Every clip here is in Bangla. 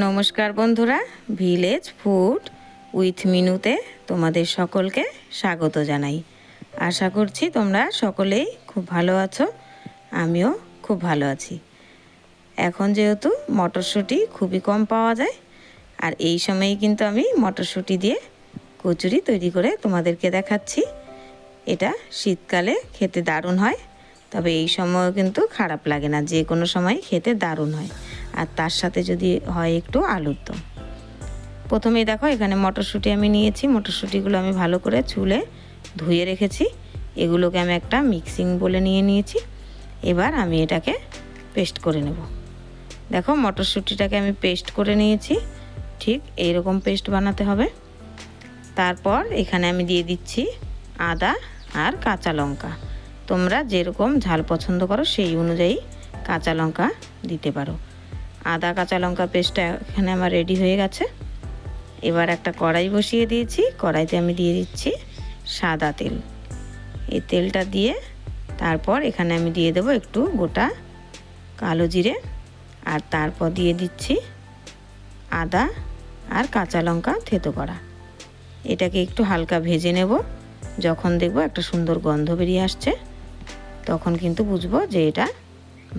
নমস্কার বন্ধুরা ভিলেজ ফুড উইথ মিনুতে তোমাদের সকলকে স্বাগত জানাই। আশা করছি তোমরা সকলেই খুব ভালো আছো, আমিও খুব ভালো আছি। এখন যেহেতু মটরশুঁটি খুবই কম পাওয়া যায়, আর এই সময়ে কিন্তু আমি মটরশুঁটি দিয়ে কচুরি তৈরি করে তোমাদেরকে দেখাচ্ছি। এটা শীতকালে খেতে দারুণ হয়, তবে এই সময়ও কিন্তু খারাপ লাগে না, যে কোনো সময় খেতে দারুণ হয়। আর তার সাথে যদি হয় একটু আলুর দম। প্রথমেই দেখো, এখানে মটরশুঁটি আমি নিয়েছি। মটরশুঁটিগুলো আমি ভালো করে চুলে ধুয়ে রেখেছি। এগুলোকে আমি একটা মিক্সিং বলে নিয়ে নিয়েছি। এবার আমি এটাকে পেস্ট করে নেব। দেখো, মটরশুঁটিটাকে আমি পেস্ট করে নিয়েছি। ঠিক এইরকম পেস্ট বানাতে হবে। তারপর এখানে আমি দিয়ে দিচ্ছি আদা আর কাঁচা লঙ্কা। তোমরা যেরকম ঝাল পছন্দ করো, সেই অনুযায়ী কাঁচা লঙ্কা দিতে পারো। আদা, কাঁচা লঙ্কা পেস্টটা এখানে আমার রেডি হয়ে গেছে। এবার একটা কড়াই বসিয়ে দিয়েছি। কড়াইতে আমি দিয়ে দিচ্ছি সাদা তেল। এই তেলটা দিয়ে তারপর এখানে আমি দিয়ে দেবো একটু গোটা কালো জিরে। আর তারপর দিয়ে দিচ্ছি আদা আর কাঁচা লঙ্কা থেতো করা। এটাকে একটু হালকা ভেজে নেব। যখন দেখব একটা সুন্দর গন্ধ বেরিয়ে আসছে, তখন কিন্তু বুঝব যে এটা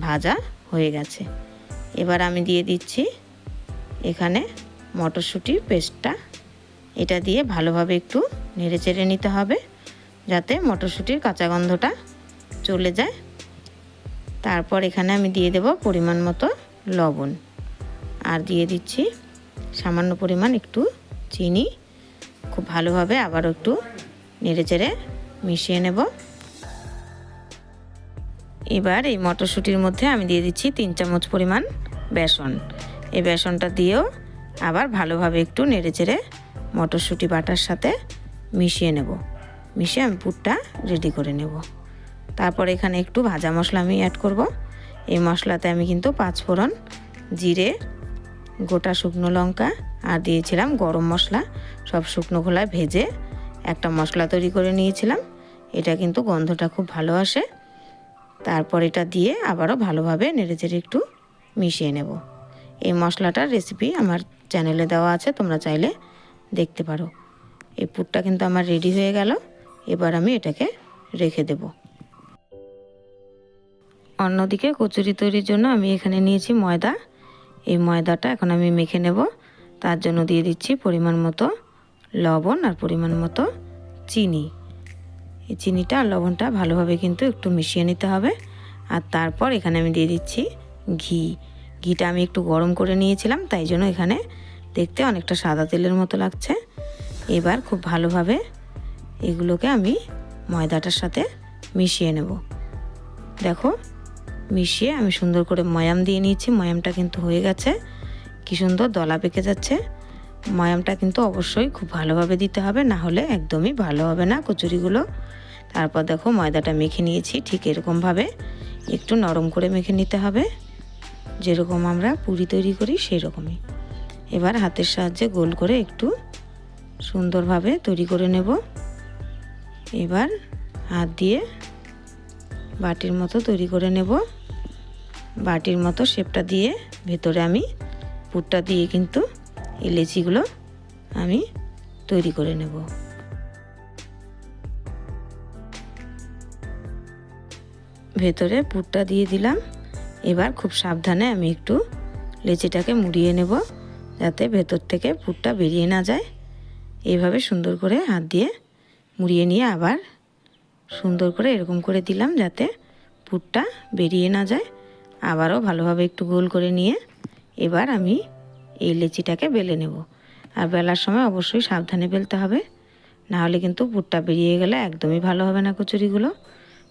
ভাজা হয়ে গেছে। এবার আমি দিয়ে দিচ্ছি এখানে মটরশুঁটির পেস্টটা। এটা দিয়ে ভালোভাবে একটু নেড়ে চেড়ে নিতে হবে যাতে মটরশুঁটির কাঁচা গন্ধটা চলে যায়। তারপর এখানে আমি দিয়ে দেব পরিমাণ মতো লবণ। আর দিয়ে দিচ্ছি সামান্য পরিমাণ একটু চিনি। খুব ভালোভাবে আবার একটু নেড়ে চেড়ে মিশিয়ে নেব। এবার এই মটরশুঁটির মধ্যে আমি দিয়ে দিচ্ছি তিন চামচ পরিমাণ বেসন। এই বেসনটা দিয়েও আবার ভালোভাবে একটু নেড়ে চেড়ে মটরশুঁটি বাটার সাথে মিশিয়ে নেব। মিশিয়ে আমি পুরটা রেডি করে নেব। তারপর এখানে একটু ভাজা মশলা আমি অ্যাড করব। এই মশলাতে আমি কিন্তু পাঁচ ফোড়ন, জিরে, গোটা শুকনো লঙ্কা আর দিয়েছিলাম গরম মশলা। সব শুকনো খোলায় ভেজে একটা মশলা তৈরি করে নিয়েছিলাম। এটা কিন্তু গন্ধটা খুব ভালো আসে। তারপর এটা দিয়ে আবারও ভালোভাবে নেড়েচেড়ে একটু মিশিয়ে নেব। এই মশলাটার রেসিপি আমার চ্যানেলে দেওয়া আছে, তোমরা চাইলে দেখতে পারো। এই পুরটা কিন্তু আমার রেডি হয়ে গেল, এবার আমি এটাকে রেখে দেব। অন্যদিকে কচুরি তৈরির জন্য আমি এখানে নিয়েছি ময়দা। এই ময়দাটা এখন আমি মেখে নেব। তার জন্য দিয়ে দিচ্ছি পরিমাণ মতো লবণ আর পরিমাণ মতো চিনি। এই চিনিটা আর লবণটা ভালোভাবে কিন্তু একটু মিশিয়ে নিতে হবে। আর তারপর এখানে আমি দিয়ে দিচ্ছি ঘি। ঘিটা আমি একটু গরম করে নিয়েছিলাম, তাই জন্য এখানে দেখতে অনেকটা সাদা তেলের মতো লাগছে। এবার খুব ভালোভাবে এগুলোকে আমি ময়দাটার সাথে মিশিয়ে নেব। দেখো, মিশিয়ে আমি সুন্দর করে ময়াম দিয়ে নিয়েছি। ময়ামটা কিন্তু হয়ে গেছে। কি সুন্দর দলা পেকে যাচ্ছে। ময়ামটা কিন্তু অবশ্যই খুব ভালোভাবে দিতে হবে, না হলে একদমই ভালো হবে না কচুরিগুলো। তারপর দেখো ময়দাটা মেখে নিয়েছি, ঠিক এরকমভাবে একটু নরম করে মেখে নিতে হবে। যেরকম আমরা পুরি তৈরি করি সেই রকমই এবার হাতের সাহায্যে গোল করে একটু সুন্দরভাবে তৈরি করে নেব। এবার হাত দিয়ে বাটির মতো তৈরি করে নেব। বাটির মতো শেপটা দিয়ে ভেতরে আমি পুরটা দিয়ে কিন্তু এই লেচিগুলো আমি তৈরি করে নেব। ভেতরে পুরটা দিয়ে দিলাম। এবার খুব সাবধানে আমি একটু লেচিটাকে মুড়িয়ে নেব যাতে ভেতর থেকে পুরটা বেরিয়ে না যায়। এইভাবে সুন্দর করে হাত দিয়ে মুড়িয়ে নিয়ে আবার সুন্দর করে এরকম করে দিলাম যাতে পুরটা বেরিয়ে না যায়। আবারও ভালোভাবে একটু গোল করে নিয়ে এবার আমি এই লেচিটাকে বেলে নেব। আর বেলার সময় অবশ্যই সাবধানে বেলতে হবে। না হলে কিন্তু পুরটা বেরিয়ে গেলে একদমই ভালো হবে না কচুরিগুলো।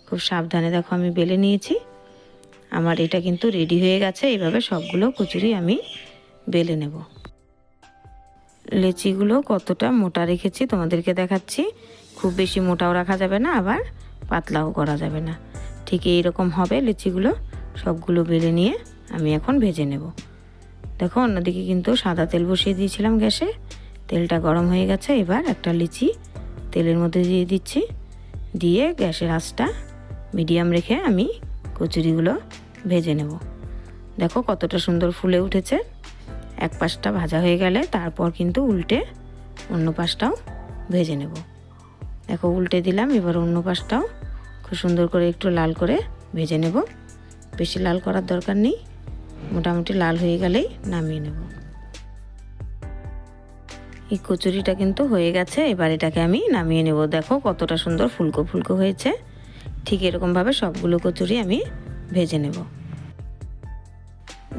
খুব সাবধানে দেখো আমি বেলে নিয়েছি। আমার এটা কিন্তু রেডি হয়ে গেছে। এইভাবে সবগুলো কচুরি আমি বেলে নেব। লেচিগুলো কতটা মোটা রেখেছি তোমাদেরকে দেখাচ্ছি। খুব বেশি মোটাও রাখা যাবে না, আবার পাতলাও করা যাবে না। ঠিক এইরকম হবে লিচিগুলো। সবগুলো বেলে নিয়ে আমি এখন ভেজে নেব। দেখো অন্যদিকে কিন্তু সাদা তেল বসিয়ে দিয়েছিলাম গ্যাসে। তেলটা গরম হয়ে গেছে, এবার একটা লিচি তেলের মধ্যে দিয়ে দিচ্ছি। দিয়ে গ্যাসের আঁচটা মিডিয়াম রেখে আমি কচুরিগুলো ভেজে নেব। দেখো কতটা সুন্দর ফুলে উঠেছে। এক পাশটা ভাজা হয়ে গেলে তারপর কিন্তু উল্টে অন্য পাশটাও ভেজে নেব। দেখো উল্টে দিলাম, এবার অন্য পাশটাও খুব সুন্দর করে একটু লাল করে ভেজে নেব। বেশি লাল করার দরকার নেই। মোটামুটি লাল হয়ে গেলেই নামিয়ে নেব। এই কচুরিটা কিন্তু হয়ে গেছে, এবার এটাকে আমি নামিয়ে নেব। দেখো কতটা সুন্দর ফুলকো ফুলকো হয়েছে। ঠিক এরকমভাবে সবগুলো কচুরি আমি ভেজে নেব।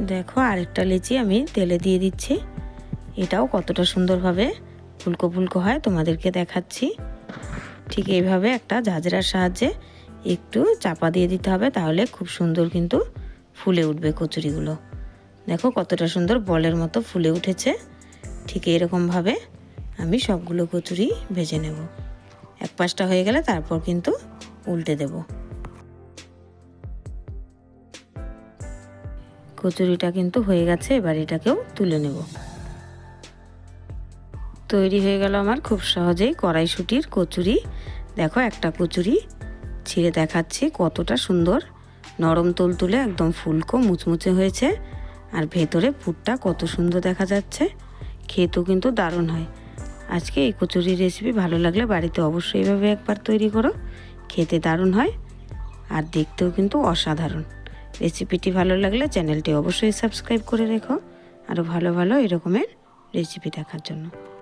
দেখো আরেকটা লিচি আমি তেলে দিয়ে দিচ্ছি। এটাও কতটা সুন্দরভাবে ফুলকো ফুলকো হয় তোমাদেরকে দেখাচ্ছি। ঠিক এইভাবে একটা ঝাঁঝরার সাহায্যে একটু চাপা দিয়ে দিতে হবে, তাহলে খুব সুন্দর কিন্তু ফুলে উঠবে কচুরিগুলো। দেখো কতটা সুন্দর বলের মতো ফুলে উঠেছে। ঠিক এরকমভাবে আমি সবগুলো কচুরি ভেজে নেব। এক পাশটা হয়ে গেলে তারপর কিন্তু উল্টে দেব। কচুরিটা কিন্তু হয়ে গেছে, এবার এটাকেও তুলে নেব। তৈরি হয়ে গেল আমার খুব সহজেই কড়াইশুটির কচুরি। দেখো একটা কচুরি ছিঁড়ে দেখাচ্ছি কতটা সুন্দর। নরম তুলতুলে একদম ফুলকো মুচমুচে হয়েছে। আর ভেতরে পুরটা কত সুন্দর দেখা যাচ্ছে। খেতেও কিন্তু দারুণ হয়। আজকে এই কচুরির রেসিপি ভালো লাগলে বাড়িতে অবশ্যই এভাবে একবার তৈরি করো। খেতে দারুণ হয়। আর দেখতেও কিন্তু অসাধারণ। রেসিপিটি ভালো লাগলে চ্যানেলটি অবশ্যই সাবস্ক্রাইব করে রেখো। আরও ভালো ভালো এরকমের রেসিপি দেখার জন্য।